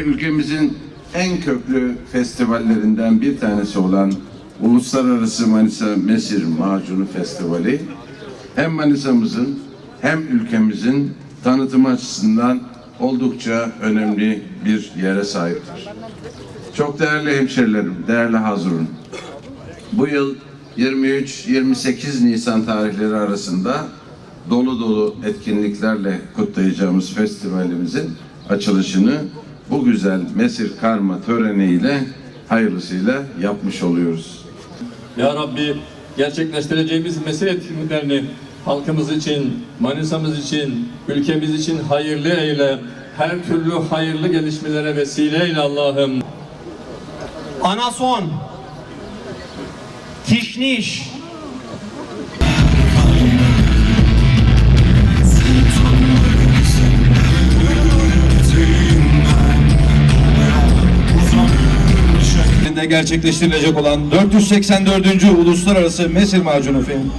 Ülkemizin en köklü festivallerinden bir tanesi olan Uluslararası Manisa Mesir Macunu Festivali hem Manisa'mızın hem ülkemizin tanıtımı açısından oldukça önemli bir yere sahiptir. Çok değerli hemşerilerim, değerli Hazırun. Bu yıl 23-28 Nisan tarihleri arasında dolu dolu etkinliklerle kutlayacağımız festivalimizin açılışını bu güzel Mesir Karma töreniyle hayırlısıyla yapmış oluyoruz. Ya Rabbi gerçekleştireceğimiz mesele etkinliklerini halkımız için, Manisa'mız için, ülkemiz için hayırlı eyle. Her türlü hayırlı gelişmelere vesile eyle Allah'ım. Anason, Kişniş, gerçekleştirilecek olan 484. Uluslararası Mesir Macunu Film